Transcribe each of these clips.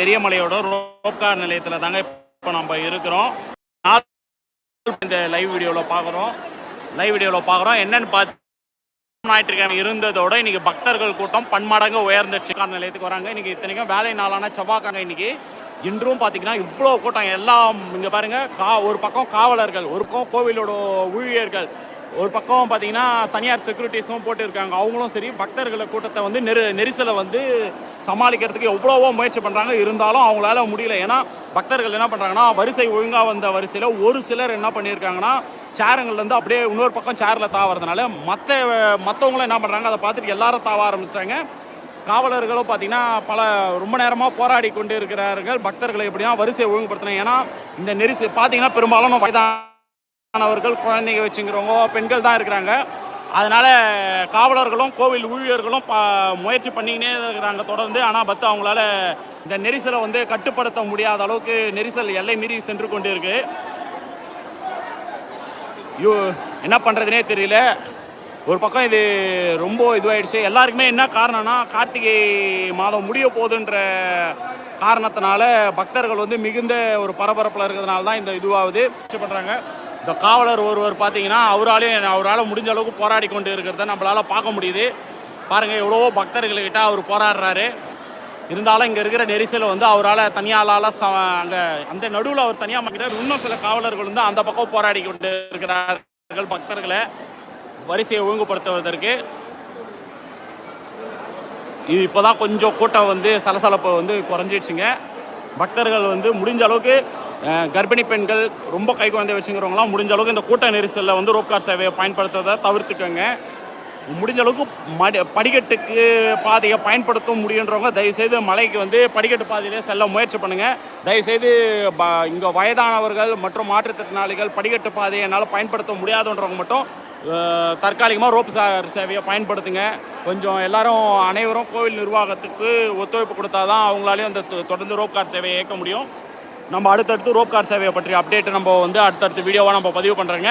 பெரியமலையோட rope car நிலையத்தில் தாங்க இப்போ நம்ம இருக்கிறோம். இந்த லைவ் வீடியோவில் பார்க்குறோம் லைவ் வீடியோவில் பார்க்குறோம் என்னன்னு பார்த்து ஞாயிற்றுக்கிழமை இருந்ததோட இன்னைக்கு பக்தர்கள் கூட்டம் பன்மடங்கு உயர்ந்துச்சு கார் நிலையத்துக்கு வராங்க. இன்னைக்கு இத்தனைக்கும் வேலை நாளான செவ்வாய்க்கிழமை இன்னைக்கு. இன்றும் பார்த்தீங்கன்னா இவ்வளோ கூட்டம் எல்லாம் இங்கே பாருங்கள் கா ஒரு பக்கம் காவலர்கள் ஒரு பக்கம் கோவிலோட ஊழியர்கள் ஒரு பக்கம் பார்த்தீங்கன்னா தனியார் செக்யூரிட்டிஸும் போட்டிருக்காங்க. அவங்களும் சரி பக்தர்களை கூட்டத்தை வந்து நெரு நெரிசலை வந்து சமாளிக்கிறதுக்கு எவ்வளவோ முயற்சி பண்ணுறாங்க இருந்தாலும் அவங்களால முடியல. ஏன்னா பக்தர்கள் என்ன பண்ணுறாங்கன்னா வரிசை ஒழுங்காக வந்த வரிசையில் ஒரு சிலர் என்ன பண்ணியிருக்காங்கன்னா சேருங்கள்லேருந்து அப்படியே இன்னொரு பக்கம் சேரில் தாவறதுனால மற்ற மற்றவங்களும் என்ன பண்ணுறாங்க அதை பார்த்துட்டு எல்லாரும் தாவ ஆரம்பிச்சிட்டாங்க. காவலர்களும் பார்த்தீங்கன்னா பல ரொம்ப நேரமாக போராடி கொண்டு இருக்கிறார்கள் பக்தர்களை எப்படின்னா வரிசையை ஒழுங்குபடுத்தினேன் ஏன்னா இந்த நெரிசல் பார்த்தீங்கன்னா பெரும்பாலும் மாணவர்கள் குழந்தைங்க வச்சுங்கிறவங்க பெண்கள் தான் இருக்கிறாங்க. அதனால் காவலர்களும் கோவில் ஊழியர்களும் ப முயற்சி பண்ணிக்கினே இருக்கிறாங்க தொடர்ந்து. ஆனால் பத்து அவங்களால இந்த நெரிசலை வந்து கட்டுப்படுத்த முடியாத அளவுக்கு நெரிசல் எல்லை மீறி சென்று கொண்டு இருக்கு ஐயோ என்ன பண்ணுறதுனே தெரியல. ஒரு பக்கம் இது ரொம்ப இதுவாயிடுச்சு. எல்லாருக்குமே என்ன காரணம்னா கார்த்திகை மாதம் முடிய போகுதுன்ற காரணத்தினால பக்தர்கள் வந்து மிகுந்த ஒரு பரபரப்பில் இருக்கிறதுனால தான் இந்த இதுவாகுது. பண்ணுறாங்க இந்த காவலர் ஒருவர் பார்த்தீங்கன்னா அவராலையும் அவரால் முடிஞ்ச அளவுக்கு போராடி கொண்டு இருக்கிறத நம்மளால் பார்க்க முடியுது. பாருங்கள் எவ்வளவோ பக்தர்கள்கிட்ட அவர் போராடுறாரு. இருந்தாலும் இங்கே இருக்கிற நெரிசலை வந்து அவரால் தனியாளால் ச அங்கே அந்த நடுவில் அவர் தனியாக மாட்டார் இன்னும் சில காவலர்கள் வந்து அந்த பக்கம் போராடி கொண்டு இருக்கிறார்கள் பக்தர்களை. வரிசையை ஒழுங்குபடுத்துவதற்கு. இது இப்போ தான் கொஞ்சம் கூட்டம் வந்து சலசலப்பை வந்து குறைஞ்சிடுச்சுங்க. பக்தர்கள் வந்து முடிஞ்ச அளவுக்கு கர்ப்பிணி பெண்கள் ரொம்ப கை குழந்தை வச்சுக்கிறவங்களாம் முடிஞ்ச அளவுக்கு இந்த கூட்ட நெரிசலில் வந்து ரோப்கார் சேவையை பயன்படுத்துறதை தவிர்த்துக்கோங்க. முடிஞ்ச அளவுக்கு மடி படிக்கட்டுக்கு பாதையை பயன்படுத்த முடியுன்றவங்க தயவுசெய்து மலைக்கு வந்து படிக்கட்டு பாதையிலே செல்ல முயற்சி பண்ணுங்கள் தயவுசெய்து ப இங்கே வயதானவர்கள் மற்றும் மாற்றுத்திறனாளிகள் படிக்கட்டு பாதையை என்னால் பயன்படுத்த முடியாதுன்றவங்க மட்டும் தற்காலிகமாக ரோப் சார் சேவையை பயன்படுத்துங்க. கொஞ்சம் எல்லாரும் அனைவரும் கோவில் நிர்வாகத்துக்கு ஒத்துழைப்பு கொடுத்தா தான் அவங்களாலேயும் அந்த தொடர்ந்து ரோப் கார் சேவையை இயக்க முடியும். நம்ம அடுத்தடுத்து ரோப் கார் சேவையை பற்றி அப்டேட் நம்ம வந்து அடுத்தடுத்து வீடியோவாக நம்ம பதிவு பண்ணுறேங்க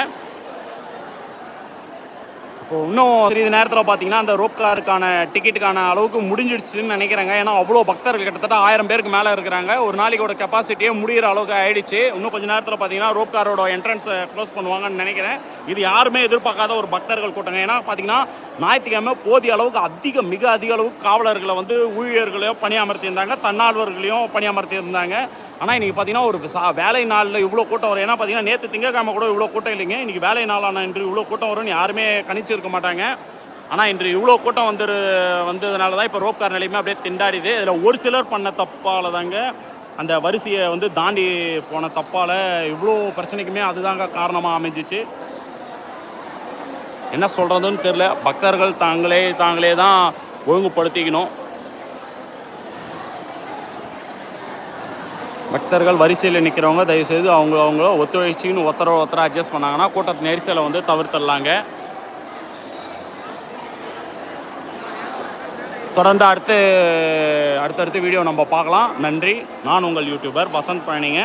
இப்போ இன்னும் சிறிது நேரத்தில் பார்த்தீங்கன்னா அந்த ரோப் காருக்கான டிக்கெட்டுக்கான அளவுக்கு முடிஞ்சிடுச்சுன்னு நினைக்கிறாங்க. ஏன்னா அவ்வளோ பக்தர்கள் கிட்டத்தட்ட ஆயிரம் பேருக்கு மேலே இருக்கிறாங்க. ஒரு நாளைக்கோட கெப்பாசிட்டியே முடிகிற அளவுக்கு ஆயிடுச்சு. இன்னும் கொஞ்சம் நேரத்தில் பார்த்தீங்கன்னா ரோப் காரோட என்ட்ரன்ஸை க்ளோஸ் பண்ணுவாங்கன்னு நினைக்கிறேன். இது யாருமே எதிர்பார்க்காத ஒரு பக்தர்கள் கூட்டங்க. ஏன்னா பார்த்தீங்கன்னா ஞாயிற்றுக்கிழமை போதிய அளவுக்கு அதிக மிக அதிக அளவுக்கு காவலர்களை வந்து ஊழியர்களையும் பணியமர்த்தியிருந்தாங்க. தன்னார்வர்களையும் பணியமர்த்தியிருந்தாங்க. ஆனால் இன்றைக்கி பார்த்தீங்கன்னா ஒரு சா- வேலை நாளில் இவ்வளோ கூட்டம் வரும். ஏன்னா பார்த்தீங்கன்னா நேற்று திங்கக்கிழமை கூட இவ்வளோ கூட்டம் இல்லைங்க. இன்றைக்கி வேலை நாளான இன்று இவ்வளோ கூட்டம் வரும்னு யாருமே இருக்க மாட்டாங்க. ஆனால் இன்று இவ்வளோ கூட்டம் வந்து வந்ததுனால தான் இப்போ ரோப்கார் நிலையுமே அப்படியே திண்டாடிது. இதில் ஒரு சிலர் பண்ண தப்பால் தாங்க அந்த வரிசையை வந்து தாண்டி போன தப்பால் இவ்வளோ பிரச்சனைக்குமே அதுதாங்க காரணமாக அமைஞ்சிச்சு. என்ன சொல்கிறதுன்னு தெரில பக்தர்கள் தாங்களே தாங்களே தான் ஒழுங்குபடுத்திக்கணும். பக்தர்கள் வரிசையில் நிற்கிறவங்க தயவுசெய்து அவங்க அவங்கள ஒத்துழைச்சின்னு ஒருத்தர ஒருத்தர அட்ஜஸ்ட் பண்ணாங்கன்னா கூட்டத்து நெரிசலை வந்து தவிர்த்துடலாங்க. தொடர்ந்து அடுத்து அடுத்தடுத்து வீடியோ நம்ம பார்க்கலாம். நன்றி. நான் உங்கள் யூடியூபர் வசந்த் பழனிங்க.